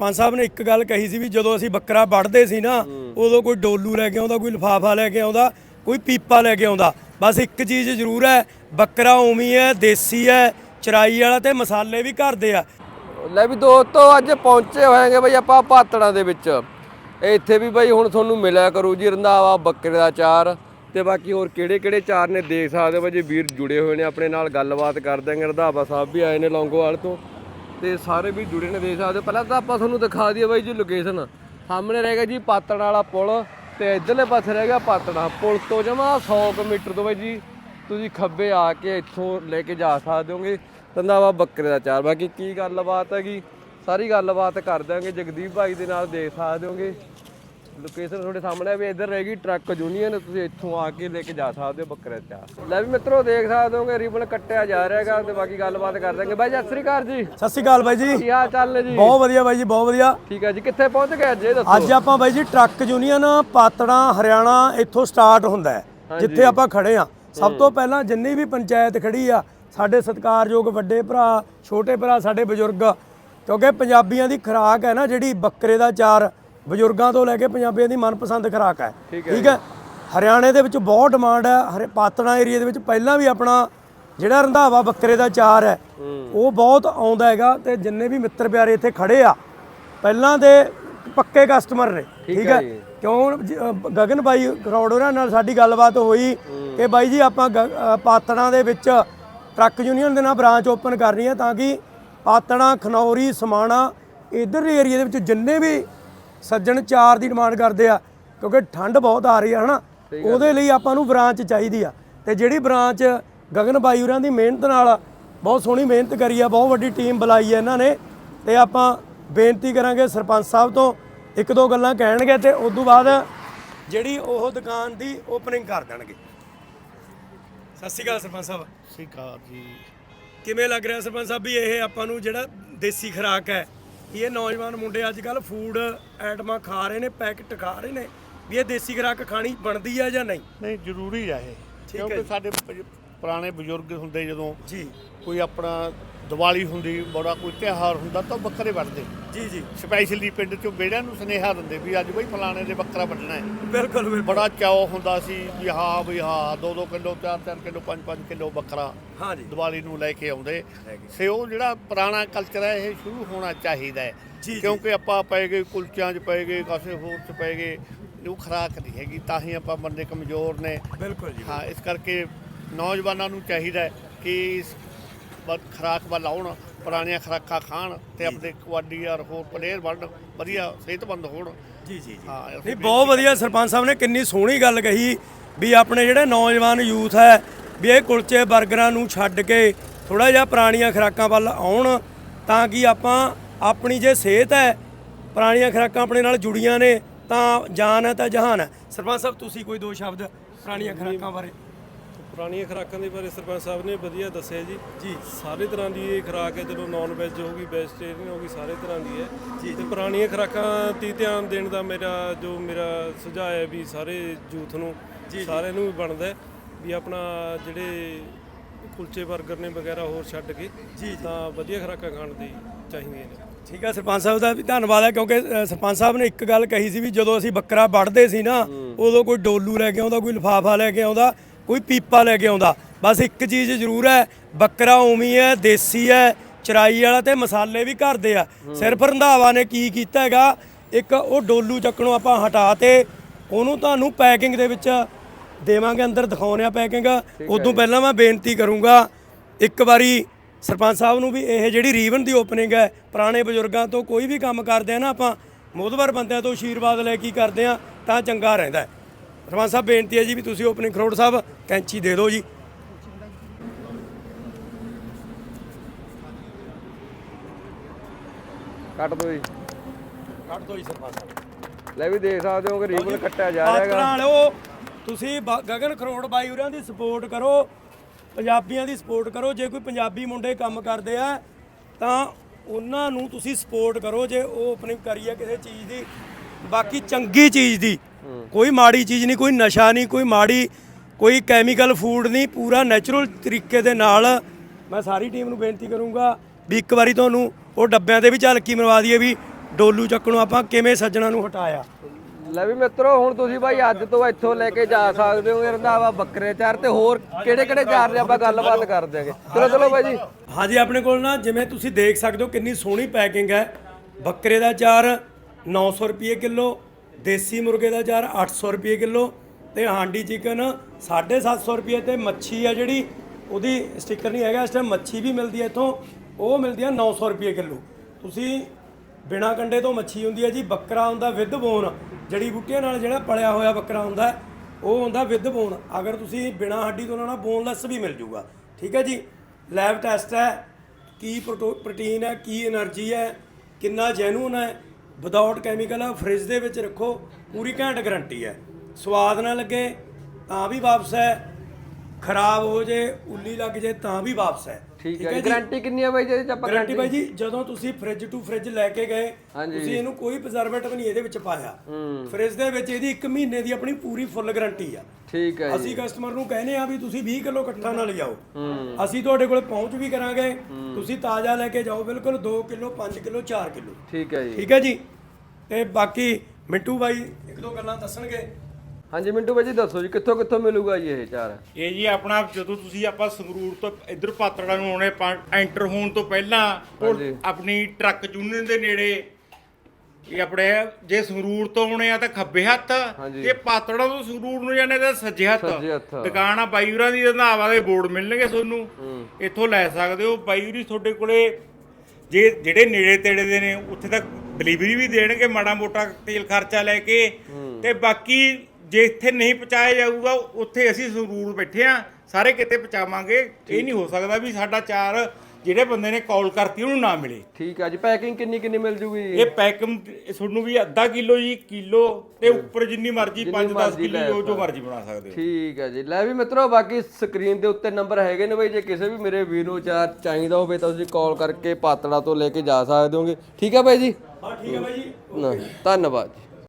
ਪੰਜ ਸਾਹਿਬ ਨੇ ਇੱਕ ਗੱਲ ਕਹੀ ਸੀ ਵੀ ਜਦੋਂ ਅਸੀਂ ਬੱਕਰਾ ਵੱਢਦੇ ਸੀ ਨਾ ਉਦੋਂ ਕੋਈ ਡੋਲੂ ਲੈ ਕੇ ਆਉਂਦਾ ਕੋਈ ਲਿਫਾਫਾ ਲੈ ਕੇ ਆਉਂਦਾ ਕੋਈ ਪੀਪਾ ਲੈ ਕੇ ਆਉਂਦਾ। ਬਸ ਇੱਕ ਚੀਜ਼ ਜ਼ਰੂਰ ਹੈ ਬੱਕਰਾ ਉਮੀ ਹੈ ਦੇਸੀ ਹੈ ਚਰਾਈ ਵਾਲਾ ਤੇ ਮਸਾਲੇ ਵੀ ਘਰ ਦੇ ਆ। ਲੈ ਵੀ ਦੋਸਤੋ ਅੱਜ ਪਹੁੰਚੇ ਹੋਏਗੇ ਬਈ ਆਪਾਂ ਪਾਤੜਾਂ ਦੇ ਵਿੱਚ। ਇੱਥੇ ਵੀ ਬਈ ਹੁਣ ਤੁਹਾਨੂੰ ਮਿਲਿਆ ਕਰੂ ਜੀ ਰੰਧਾਵਾ ਬੱਕਰੇ ਦਾ ਚਾਰ। ਤੇ ਬਾਕੀ ਹੋਰ ਕਿਹੜੇ ਕਿਹੜੇ ਚਾਰ ਨੇ ਦੇਖ ਸਕਦੇ ਹੋ ਜੀ ਵੀਰ ਜੁੜੇ ਹੋਏ ਨੇ ਆਪਣੇ ਨਾਲ ਗੱਲਬਾਤ ਕਰ ਦਾਂਗੇ ਰੰਧਾਵਾ ਸਾਹਿਬ ਵੀ ਆਏ ਨੇ ਲੌਂਗੋਵਾਲ ਤੋਂ। ਤੇ ਸਾਰੇ ਵੀ ਜੁੜੇ ਨੇ, ਦੇਖ ਸਕਦੇ ਹੋ। ਪਹਿਲਾਂ ਤਾਂ ਆਪਾਂ ਤੁਹਾਨੂੰ ਦਿਖਾ ਦਈਏ ਬਾਈ ਜੀ ਲੋਕੇਸ਼ਨ ਸਾਹਮਣੇ ਰਹੇਗਾ ਜੀ ਪਾਤਣ ਵਾਲਾ ਪੁਲ ਤੇ ਇਧਰਲੇ ਪਾਸੇ ਰਹੇਗਾ ਪਾਤਣਾ ਪੁਲ ਤੋਂ ਜਮਾ 100 ਕੁ ਮੀਟਰ ਤੋਂ ਬਾਈ ਜੀ ਤੁਸੀਂ ਖੱਬੇ ਆ ਕੇ ਇੱਥੋਂ ਲੈ ਕੇ ਜਾ ਸਕਦੇ ਹੋਗੇ। ਰੰਧਾਵਾ ਬੱਕਰੇ ਦਾ ਚਾਰ। ਬਾਕੀ ਕੀ ਗੱਲਬਾਤ ਹੈਗੀ, ਸਾਰੀ ਗੱਲਬਾਤ ਕਰ ਦਾਂਗੇ ਜਗਦੀਪ ਭਾਈ ਦੇ ਨਾਲ ਦੇਖ ਸਕਦੇ ਹੋਗੇ। ਲੋਕੇਸ਼ਨ ਤੁਹਾਡੇ ਸਾਹਮਣੇ ਵੀ ਇੱਧਰ ਰਹੇਗੀ ਟਰੱਕ ਯੂਨੀਅਨ ਤੁਸੀਂ ਇੱਥੋਂ ਆ ਕੇ ਲੈ ਕੇ ਜਾ ਸਕਦੇ ਹੋ ਬੱਕਰੇ ਚਾਰ ਲੈ ਵੀ ਮਿੱਤਰੋ ਦੇਖ ਸਕਦੇ ਹੋਗੇ ਰਿਬਨ ਕੱਟਿਆ ਜਾ ਰਿਹਾ ਹੈਗਾ ਤੇ ਬਾਕੀ ਗੱਲਬਾਤ ਕਰ ਦਾਂਗੇ ਬਾਈ ਸਤਿ ਸ੍ਰੀ ਅਕਾਲ ਜੀ। ਸਤਿ ਸ਼੍ਰੀ ਅਕਾਲ ਬਾਈ ਜੀ। ਕੀ ਹਾਲ ਚਾਲ ਨੇ ਜੀ? ਬਹੁਤ ਵਧੀਆ ਬਾਈ ਜੀ ਬਹੁਤ ਵਧੀਆ। ਠੀਕ ਹੈ ਜੀ ਕਿੱਥੇ ਪਹੁੰਚ ਗਏ ਅੱਜ ਇਹ ਦੱਸੋ? ਅੱਜ ਆਪਾਂ ਬਾਈ ਜੀ ਟਰੱਕ ਯੂਨੀਅਨ ਪਾਤੜਾ ਹਰਿਆਣਾ ਇੱਥੋਂ ਸਟਾਰਟ ਹੁੰਦਾ ਹੈ ਜਿੱਥੇ ਆਪਾਂ ਖੜੇ ਆ ਸਭ ਤੋਂ ਪਹਿਲਾਂ ਜਿੰਨੀ ਵੀ ਪੰਚਾਇਤ ਖੜੀ ਆ ਸਾਡੇ ਸਤਿਕਾਰਯੋਗ ਵੱਡੇ ਭਰਾ ਛੋਟੇ ਭਰਾ ਸਾਡੇ ਬਜ਼ੁਰਗ ਕਿਉਂਕਿ ਪੰਜਾਬੀਆਂ ਦੀ ਖੁਰਾਕ ਹੈ ਨਾ ਜਿਹੜੀ ਬੱਕਰੇ ਦਾ ਚਾਰ ਬਜ਼ੁਰਗਾਂ ਤੋਂ ਲੈ ਕੇ ਪੰਜਾਬੀਆਂ ਦੀ ਮਨਪਸੰਦ ਖੁਰਾਕ ਹੈ। ਠੀਕ ਹੈ ਹਰਿਆਣੇ ਦੇ ਵਿੱਚ ਬਹੁਤ ਡਿਮਾਂਡ ਹੈ ਹਰੇ ਪਾਤੜਾ ਏਰੀਆ ਦੇ ਵਿੱਚ ਪਹਿਲਾਂ ਵੀ ਆਪਣਾ ਜਿਹੜਾ ਰੰਧਾਵਾ ਬੱਕਰੇ ਦਾ ਚਾਰ ਹੈ ਉਹ ਬਹੁਤ ਆਉਂਦਾ ਹੈਗਾ ਤੇ ਜਿੰਨੇ ਵੀ ਮਿੱਤਰ ਪਿਆਰੇ ਇੱਥੇ ਖੜੇ ਆ ਪਹਿਲਾਂ ਦੇ ਪੱਕੇ ਕਸਟਮਰ ਨੇ। ਠੀਕ ਹੈ। ਕਿਉਂ? ਗਗਨ ਬਾਈ ਕਰੌੜ ਹੋਰਾਂ ਨਾਲ ਸਾਡੀ ਗੱਲਬਾਤ ਹੋਈ ਕਿ ਬਾਈ ਜੀ ਆਪਾਂ ਪਾਤੜਾਂ ਦੇ ਵਿੱਚ ਟਰੱਕ ਯੂਨੀਅਨ ਦੇ ਨਾਲ ਬ੍ਰਾਂਚ ਓਪਨ ਕਰਨੀ ਹੈ ਤਾਂ ਕਿ ਪਾਤੜਾਂ ਖਨੌਰੀ ਸਮਾਣਾ ਇਧਰ ਏਰੀਆ ਦੇ ਵਿੱਚ ਜਿੰਨੇ ਵੀ ਸੱਜਣ ਚਾਰ ਦੀ ਡਿਮਾਂਡ ਕਰਦੇ ਆ ਕਿਉਂਕਿ ਠੰਡ ਬਹੁਤ ਆ ਰਹੀ ਹੈ ਹਨਾ? ਉਹਦੇ ਲਈ ਆਪਾਂ ਨੂੰ ਬ੍ਰਾਂਚ ਚਾਹੀਦੀ ਆ। ਤੇ ਜਿਹੜੀ ਬ੍ਰਾਂਚ ਗਗਨ ਬਾਈ ਹੋਰਾਂ ਦੀ ਮਿਹਨਤ ਨਾਲ ਬਹੁਤ ਸੋਹਣੀ ਮਿਹਨਤ ਕਰੀ ਆ ਬਹੁਤ ਵੱਡੀ ਟੀਮ ਬੁਲਾਈ ਹੈ ਇਹਨਾਂ ਨੇ ਤੇ ਆਪਾਂ ਬੇਨਤੀ ਕਰਾਂਗੇ ਸਰਪੰਚ ਸਾਹਿਬ ਤੋਂ ਇੱਕ ਦੋ ਗੱਲਾਂ ਕਹਿਣਗੇ ਤੇ ਉਸ ਤੋਂ ਬਾਅਦ ਜਿਹੜੀ ਉਹ ਦੁਕਾਨ ਦੀ ਓਪਨਿੰਗ ਕਰ ਦੇਣਗੇ। ਸਤਿ ਸ਼੍ਰੀ ਅਕਾਲ ਸਰਪੰਚ ਸਾਹਿਬ। ਸਿਕਾਰ ਜੀ। ਕਿਵੇਂ ਲੱਗ ਰਿਹਾ ਸਰਪੰਚ ਸਾਹਿਬ ਵੀ ਇਹ ਆਪਾਂ ਨੂੰ ਜਿਹੜਾ ਦੇਸੀ ਖੁਰਾਕ ਹੈ ਇਹ ਨੌਜਵਾਨ ਮੁੰਡੇ ਅੱਜ ਕੱਲ ਫੂਡ ਆਈਟਮਾਂ ਖਾ ਰਹੇ ਨੇ ਪੈਕਟ ਖਾ ਰਹੇ ਨੇ ਵੀ ਇਹ ਦੇਸੀ ਖੁਰਾਕ ਖਾਣੀ ਬਣਦੀ ਹੈ ਜਾਂ ਨਹੀਂ ਨਹੀਂ ਜ਼ਰੂਰੀ ਆ ਇਹ ਕਿਉਂਕਿ। ਸਾਡੇ ਪੁਰਾਣੇ ਬਜ਼ੁਰਗ ਹੁੰਦੇ ਜਦੋਂ ਜੀ। ਕੋਈ ਆਪਣਾ ਦੀਵਾਲੀ ਹੁੰਦੀ ਬੜਾ ਕੋਈ ਤਿਉਹਾਰ ਹੁੰਦਾ ਤਾਂ ਬੱਕਰੇ ਵੱਢਦੇ ਜੀ ਜੀ। ਸਪੈਸ਼ਲੀ ਪਿੰਡ ਚੋਂ ਬੇੜਿਆਂ ਨੂੰ ਸੁਨੇਹਾ ਦਿੰਦੇ ਵੀ ਅੱਜ ਬਈ ਫਲਾਣੇ ਦੇ ਬੱਕਰਾ ਵੱਢਣਾ ਹੈ। ਬਿਲਕੁਲ ਬਿਲਕੁਲ। ਬੜਾ ਚਾਅ ਹੁੰਦਾ ਸੀ ਵੀ ਹਾਂ ਵੀ ਹਾਂ 2-2 ਕਿਲੋ 4-4 ਕਿਲੋ 5-5 ਕਿਲੋ ਬੱਕਰਾ ਹਾਂ ਜੀ। ਦੀਵਾਲੀ ਨੂੰ ਲੈ ਕੇ ਆਉਂਦੇ। ਸੇ ਉਹ ਜਿਹੜਾ ਪੁਰਾਣਾ ਕਲਚਰ ਹੈ ਇਹ ਸ਼ੁਰੂ ਹੋਣਾ ਚਾਹੀਦਾ ਹੈ। ਕਿਉਂਕਿ ਆਪਾਂ ਪੈ ਗਏ ਕੁਲਚਿਆਂ 'ਚ ਪੈ ਗਏ ਕਾਸੇ ਹੋਰ 'ਚ ਪੈ ਗਏ ਉਹ ਖਰਾਕ ਨਹੀਂ ਹੈਗੀ ਤਾਂ ਹੀ ਆਪਾਂ ਬੰਦੇ ਕਮਜ਼ੋਰ ਨੇ। ਬਿਲਕੁਲ ਜੀ ਹਾਂ ਇਸ ਕਰਕੇ ਨੌਜਵਾਨਾਂ ਨੂੰ ਚਾਹੀਦਾ ਹੈ ਕਿ ਖੁਰਾਕ ਵੱਲ ਆਉਣ ਪੁਰਾਣੀਆਂ ਖੁਰਾਕਾਂ ਖਾਣ ਤੇ ਆਪਣੇ ਕਬੱਡੀ ਔਰ ਹੋਰ ਪਲੇਅਰ ਬਣਨ ਵਧੀਆ ਸਿਹਤਮੰਦ ਹੋਣ। ਜੀ ਜੀ ਜੀ। ਹਾਂ ਨਹੀਂ ਬਹੁਤ ਵਧੀਆ ਸਰਪੰਚ ਸਾਹਿਬ ਨੇ ਕਿੰਨੀ ਸੋਹਣੀ ਗੱਲ ਕਹੀ ਵੀ ਆਪਣੇ ਜਿਹੜੇ ਨੌਜਵਾਨ ਯੂਥ ਹੈ ਵੀ ਇਹ ਕੁਲਚੇ 버ਗਰਾਂ ਨੂੰ ਛੱਡ ਕੇ ਥੋੜਾ ਜਿਹਾ ਪੁਰਾਣੀਆਂ ਖੁਰਾਕਾਂ ਵੱਲ ਆਉਣ ਤਾਂ ਕਿ ਆਪਾਂ ਆਪਣੀ ਜੇ ਸਿਹਤ ਹੈ ਪੁਰਾਣੀਆਂ ਖੁਰਾਕਾਂ ਆਪਣੇ ਨਾਲ ਜੁੜੀਆਂ ਨੇ ਤਾਂ ਜਾਨ ਹੈ ਤਾਂ ਜਹਾਨ ਹੈ। ਸਰਪੰਚ ਸਾਹਿਬ ਤੁਸੀਂ ਕੋਈ ਦੋ ਸ਼ਬਦ ਪੁਰਾਣੀਆਂ ਖੁਰਾਕਾਂ ਬਾਰੇ? ਪੁਰਾਣੀਆਂ ਖੁਰਾਕਾਂ ਦੇ ਬਾਰੇ ਸਰਪੰਚ ਸਾਹਿਬ ਨੇ ਵਧੀਆ ਦੱਸਿਆ ਜੀ। ਜੀ। ਸਾਰੇ ਤਰ੍ਹਾਂ ਦੀ ਇਹ ਖੁਰਾਕ ਹੈ ਜਦੋਂ ਨਾਨ ਵੈਜ ਹੋਗੀ ਵੈਜੀਟੇਰੀਅਨ ਹੋਗੀ ਸਾਰੇ ਤਰ੍ਹਾਂ ਦੀ ਹੈ। ਜੀ ਤੇ ਪੁਰਾਣੀਆਂ ਖੁਰਾਕਾਂ ਤੇ ਧਿਆਨ ਦੇਣ ਦਾ ਮੇਰਾ ਜੋ ਮੇਰਾ ਸੁਝਾਅ ਹੈ ਵੀ ਸਾਰੇ ਯੂਥ ਨੂੰ ਸਾਰਿਆਂ ਨੂੰ ਵੀ ਬਣਦਾ ਵੀ ਆਪਣਾ ਜਿਹੜੇ ਕੁਲਚੇ 버ਗਰ ਨੇ ਵਗੈਰਾ ਹੋਰ ਛੱਡ ਕੇ ਜੀ ਤਾਂ ਵਧੀਆ ਖੁਰਾਕਾਂ ਖਾਣ ਦੀ ਚਾਹੀਦੀਆਂ ਨੇ। ਠੀਕ ਹੈ ਸਰਪੰਚ ਸਾਹਿਬ ਦਾ ਵੀ ਧੰਨਵਾਦ ਹੈ ਕਿਉਂਕਿ ਸਰਪੰਚ ਸਾਹਿਬ ਨੇ ਇੱਕ ਗੱਲ ਕਹੀ ਸੀ ਵੀ ਜਦੋਂ ਅਸੀਂ ਬੱਕਰਾ ਵੱਢਦੇ ਸੀ ਨਾ ਉਦੋਂ ਕੋਈ ਡੋਲੂ ਲੈ ਕੇ ਆਉਂਦਾ ਕੋਈ ਲਿਫਾਫਾ ਲੈ ਕੇ ਆਉਂਦਾ ਕੋਈ ਪੀਪਾ ਲੈ ਕੇ ਆਉਂਦਾ। ਬਸ ਇੱਕ ਚੀਜ਼ ਜ਼ਰੂਰ ਹੈ ਬੱਕਰਾ ਉਮੀ ਹੈ ਦੇਸੀ ਹੈ ਚਰਾਈ ਵਾਲਾ ਤੇ ਮਸਾਲੇ ਵੀ ਘਰ ਦੇ ਆ। ਸਿਰਫ ਰੰਧਾਵਾ ਨੇ ਕੀ ਕੀਤਾ ਹੈਗਾ ਇੱਕ ਉਹ ਡੋਲੂ ਚੱਕਣੋਂ ਆਪਾਂ ਹਟਾ ਤੇ ਉਹਨੂੰ ਤੁਹਾਨੂੰ ਪੈਕਿੰਗ ਦੇ ਵਿੱਚ ਦੇਵਾਂਗੇ ਅੰਦਰ ਦਿਖਾਉਣੇ ਆ ਪੈਕਿੰਗ। ਉਦੋਂ ਪਹਿਲਾਂ ਮੈਂ ਬੇਨਤੀ ਕਰੂੰਗਾ ਇੱਕ ਵਾਰੀ ਸਰਪੰਚ ਸਾਹਿਬ ਨੂੰ ਵੀ ਇਹ ਜਿਹੜੀ ਰੀਵਨ ਦੀ ਓਪਨਿੰਗ ਹੈ ਪੁਰਾਣੇ ਬਜ਼ੁਰਗਾਂ ਤੋਂ ਕੋਈ ਵੀ ਕੰਮ ਕਰਦੇ ਆ ਨਾ ਆਪਾਂ ਮੋਦਵਰ ਬੰਦਿਆਂ ਤੋਂ ਆਸ਼ੀਰਵਾਦ ਲੈ ਕੇ ਕਰਦੇ ਆ ਤਾਂ ਚੰਗਾ ਰਹਿੰਦਾ ਹੈ। ਸਰਪੰਚ ਸਾਹਿਬ ਬੇਨਤੀ ਹੈ ਜੀ ਵੀ ਤੁਸੀਂ ਓਪਨਿੰਗ ਖਰੋੜ ਸਾਹਿਬ ਕੈਂਚੀ ਦੇ ਦਿਓ ਜੀ। ਕੱਟ ਦੋ ਜੀ। ਕੱਢ ਦਿਓ ਜੀ ਸਰਪੰਚ ਸਾਹਿਬ। ਲੈ ਵੀ ਦੇਖ ਸਕਦੇ ਹੋ ਕਿ ਰੀਬਨ ਕੱਟਿਆ ਜਾ ਰਿਹਾ ਹੈਗਾ। ਵਾਲਿਓ ਤੁਸੀਂ ਬ- ਗਗਨ ਖਰੋੜ ਬਾਈ ਹੋਰਾਂ ਦੀ ਸਪੋਰਟ ਕਰੋ ਪੰਜਾਬੀਆਂ ਦੀ ਸਪੋਰਟ ਕਰੋ। ਜੇ ਕੋਈ ਪੰਜਾਬੀ ਮੁੰਡੇ ਕੰਮ ਕਰਦੇ ਆ ਤਾਂ ਉਹਨਾਂ ਨੂੰ ਤੁਸੀਂ ਸਪੋਰਟ ਕਰੋ। ਜੇ ਉਹ ਓਪਨਿੰਗ ਕਰੀ ਆ ਕਿਸੇ ਚੀਜ਼ ਦੀ ਬਾਕੀ ਚੰਗੀ ਚੀਜ਼ ਦੀ। ਕੋਈ ਮਾੜੀ ਚੀਜ਼ ਨਹੀਂ ਕੋਈ ਨਸ਼ਾ ਨਹੀਂ ਕੋਈ ਮਾੜੀ ਕੋਈ ਕੈਮੀਕਲ ਫੂਡ ਨਹੀਂ ਪੂਰਾ ਨੈਚੁਰਲ ਤਰੀਕੇ ਦੇ ਨਾਲ ਮੈਂ ਸਾਰੀ ਟੀਮ ਨੂੰ ਬੇਨਤੀ ਕਰੂੰਗਾ ਵੀ ਇੱਕ ਵਾਰੀ ਤੁਹਾਨੂੰ ਉਹ ਡੱਬਿਆਂ ਤੇ ਵੀ ਝਲਕੀ ਮਰਵਾ ਦਈਏ ਵੀ ਡੋਲੂ ਚੱਕਣੋਂ ਆਪਾਂ ਕਿਵੇਂ ਸੱਜਣਾ ਨੂੰ ਹਟਾਇਆ। ਲੈ ਵੀ ਮਿੱਤਰੋ ਹੁਣ ਤੁਸੀਂ ਬਾਈ ਅੱਜ ਤੋਂ ਇੱਥੋਂ ਲੈ ਕੇ ਜਾ ਸਕਦੇ ਹੋ ਰੰਧਾਵਾ ਬੱਕਰੇ ਚਾਰ ਤੇ ਹੋਰ ਕਿਹੜੇ ਕਿਹੜੇ ਚਾਰ ਨੇ ਆਪਾਂ ਗੱਲਬਾਤ ਕਰ ਦਿਆਂਗੇ ਚਲੋ ਚਲੋ ਬਾਈ ਜੀ। ਹਾਂਜੀ ਆਪਣੇ ਕੋਲ ਨਾ ਜਿਵੇਂ ਤੁਸੀਂ ਦੇਖ ਸਕਦੇ ਹੋ ਕਿੰਨੀ ਸੋਹਣੀ ਪੈਕਿੰਗ ਹੈ। ਬੱਕਰੇ ਦਾ ਚਾਰ 900 ਰੁਪਏ ਕਿਲੋ ਦੇਸੀ ਮੁਰਗੇ ਦਾ ਚਾਰ 800 ਰੁਪਏ ਕਿਲੋ ਤੇ ਹਾਂਡੀ ਚਿਕਨ 750 ਰੁਪਏ ਤੇ ਮੱਛੀ ਆ ਜਿਹੜੀ, ਉਹਦੀ ਸਟicker ਨਹੀਂ ਹੈਗਾ, ਇਸ ਟਾਈਮ ਮੱਛੀ ਵੀ ਮਿਲਦੀ ਹੈ ਇੱਥੋਂ, ਉਹ ਮਿਲਦੀ ਹੈ 900 ਰੁਪਏ ਕਿਲੋ। ਤੁਸੀਂ ਬਿਨਾ ਕੰਡੇ ਤੋਂ ਮੱਛੀ ਹੁੰਦੀ ਹੈ ਜੀ, ਬੱਕਰਾ ਹੁੰਦਾ ਵਿਦ ਬੋਨ, ਜੜੀ ਬੂਟੀਆਂ ਨਾਲ ਜਿਹੜਾ ਪਲਿਆ ਹੋਇਆ ਬੱਕਰਾ ਹੁੰਦਾ, ਉਹ ਹੁੰਦਾ ਵਿਦ ਬੋਨ। ਅਗਰ ਤੁਸੀਂ ਬਿਨਾ ਹੱਡੀ ਤੋਂ ਲੈਣਾ, ਬੋਨਲੈਸ ਵੀ ਮਿਲ ਜੂਗਾ। ਠੀਕ ਹੈ ਜੀ? ਲੈਬ ਟੈਸਟ ਹੈ, ਕੀ ਪ੍ਰੋਟੀਨ ਹੈ, ਕੀ એનર્ਜੀ ਹੈ, ਕਿੰਨਾ ਜੈਨੂਨ ਹੈ ਵਿਦਆਊਟ ਕੈਮੀਕਲ ਆ ਫ੍ਰਿਜ ਦੇ ਵਿੱਚ ਰੱਖੋ, ਪੂਰੀ ਘੰਟ ਗਾਰੰਟੀ ਹੈ। ਸਵਾਦ ਨਾ ਲੱਗੇ ਤਾਂ ਵੀ ਵਾਪਸ ਹੈ, ਖਰਾਬ ਹੋ ਜੇ, ਉੱਲੀ ਲੱਗ ਜੇ ਤਾਂ ਵੀ ਵਾਪਸ ਹੈ। ਠੀਕ ਹੈ ਜੀ। ਗਾਰੰਟੀ ਕਿੰਨੀ ਹੈ ਬਾਈ ਜੀ ਆਪਾਂ ਗਾਰੰਟੀ ਬਾਈ ਜੀ ਜਦੋਂ ਤੁਸੀਂ ਫ੍ਰਿਜ ਟੂ ਫ੍ਰਿਜ ਲੈ ਕੇ ਗਏ। ਤੁਸੀਂ ਇਹਨੂੰ ਕੋਈ ਪ੍ਰੀਜ਼ਰਵੇਟਿਵ ਨਹੀਂ ਇਹਦੇ ਵਿੱਚ ਪਾਇਆ। ਫ੍ਰਿਜ ਦੇ ਵਿੱਚ ਇਹਦੀ 1 ਮਹੀਨੇ ਦੀ ਆਪਣੀ ਪੂਰੀ ਫੁੱਲ ਗਾਰੰਟੀ ਆ। ਠੀਕ ਹੈ ਜੀ। ਅਸੀਂ ਕਸਟਮਰ ਨੂੰ ਕਹਿੰਦੇ ਆ ਵੀ ਤੁਸੀਂ 20 ਕਿਲੋ ਇਕੱਠਾ ਨਾ ਲਿਜਾਓ। ਅਸੀਂ ਤੁਹਾਡੇ ਕੋਲ ਪਹੁੰਚ ਵੀ ਕਰਾਂਗੇ। ਤੁਸੀਂ ਤਾਜ਼ਾ ਲੈ ਕੇ ਜਾਓ ਬਿਲਕੁਲ 2 ਕਿਲੋ 5 ਕਿਲੋ 4 ਕਿਲੋ। ਠੀਕ ਹੈ ਜੀ। ਠੀਕ ਹੈ ਜੀ। ਤੇ ਬਾਕੀ ਮਿੰਟੂ ਬਾਈ ਇੱਕ ਦੋ ਗੱਲਾਂ ਦੱਸਣਗੇ। ਹਾਂਜੀ ਮਿੰਟੂ ਬਾਈ ਜੀ ਦੱਸੋ ਜੀ ਕਿੱਥੋਂ ਕਿੱਥੋਂ ਮਿਲੂਗਾ ਜੀ ਇਹ ਚਾਰ? ਇਹ ਜੀ ਆਪਣਾ ਜਦੋਂ ਤੁਸੀਂ ਆਪਾਂ ਸੰਗਰੂਰ ਤੋਂ ਇੱਧਰ ਪਾਤੜਾ ਨੂੰ ਆਉਣੇ ਐਂਟਰ ਹੋਣ ਤੋਂ ਪਹਿਲਾਂ ਉਹ ਹਾਂਜੀ। ਆਪਣੀ ਟਰੱਕ ਯੂਨੀਅਨ ਦੇ ਨੇੜੇ ਇਹ ਆਪਣੇ ਜੇ ਸੰਗਰੂਰ ਤੋਂ ਆਉਣੇ ਆ ਤਾਂ ਖੱਬੇ ਹੱਥ ਹਾਂਜੀ। ਜੇ ਪਾਤੜਾ ਤੋਂ ਸੰਗਰੂਰ ਨੂੰ ਜਾਣੇ ਤਾਂ ਸੱਜੇ ਹੱਥ। ਸੱਜੇ ਹੱਥ। ਦੁਕਾਨ ਆ ਬਾਈੂਰਾਂ ਦੀ ਰੰਧਾਵਾ ਦੇ ਬੋਰਡ ਮਿਲਣਗੇ ਤੁਹਾਨੂੰ। ਇੱਥੋਂ ਲੈ ਸਕਦੇ ਹੋ। ਬਾਈੂਰੀ ਤੁਹਾਡੇ ਕੋਲੇ ਜੇ ਜਿਹੜੇ ਨੇੜੇ ਤੇੜੇ ਦੇ ਨੇ ਉੱਥੇ ਤੱਕ ਡਿਲੀਵਰੀ ਵੀ ਦੇਣਗੇ ਮਾੜਾ ਮੋਟਾ ਤੇਲ ਖਰਚਾ ਲੈ ਕੇ। ਤੇ ਬਾਕੀ ਜੇ ਇੱਥੇ ਨਹੀਂ ਪਹੁੰਚਾਇਆ ਜਾਊਗਾ ਉੱਥੇ ਅਸੀਂ ਸੰਗਰੂਰ ਬੈਠੇ ਆ। ਸਾਰੇ ਕਿਤੇ ਪਹੁੰਚਾਵਾਂਗੇ। ਇਹ ਨਹੀਂ ਹੋ ਸਕਦਾ ਵੀ ਸਾਡਾ ਚਾਰ ਜਿਹੜੇ ਬੰਦੇ ਨੇ ਕਾਲ ਕਰਤੀ ਉਹਨੂੰ ਨਾ ਮਿਲੇ। ਠੀਕ ਹੈ ਜੀ ਪੈਕਿੰਗ ਕਿੰਨੀ ਕਿੰਨੀ ਮਿਲ ਜੂਗੀ? ਇਹ ਪੈਕਮ ਤੁਹਾਨੂੰ ਵੀ ਅੱਧਾ ਕਿਲੋ ਜੀ ਕਿਲੋ ਤੇ ਉੱਪਰ ਜਿੰਨੀ ਮਰਜ਼ੀ ਜਿੰਨੀ 5-10 ਮਰਜ਼ੀ ਕਿਲੋ ਲੈ ਜੋ ਜੋ। ਮਰਜ਼ੀ ਬਣਾ ਸਕਦੇ ਹੋ। ਠੀਕ ਹੈ ਜੀ। ਲੈ ਵੀ ਮਿੱਤਰੋ ਬਾਕੀ ਸਕਰੀਨ ਦੇ ਉੱਤੇ ਨੰਬਰ ਹੈਗੇ ਨੇ ਬਈ। ਜੇ ਕਿਸੇ ਵੀ ਮੇਰੇ ਵੀਰ ਨੂੰ ਚਾਰ ਚਾਹੀਦਾ ਹੋਵੇ ਤਾਂ ਤੁਸੀਂ ਕਾਲ ਕਰਕੇ ਪਾਤੜਾ ਤੋਂ ਲੈ ਕੇ ਜਾ ਸਕਦੇ ਹੋਗੇ। ਠੀਕ ਹੈ ਬਾਈ ਜੀ? ਹਾਂ ਠੀਕ ਹੈ ਬਾਈ ਜੀ। ਧੰਨਵਾਦ ਜੀ।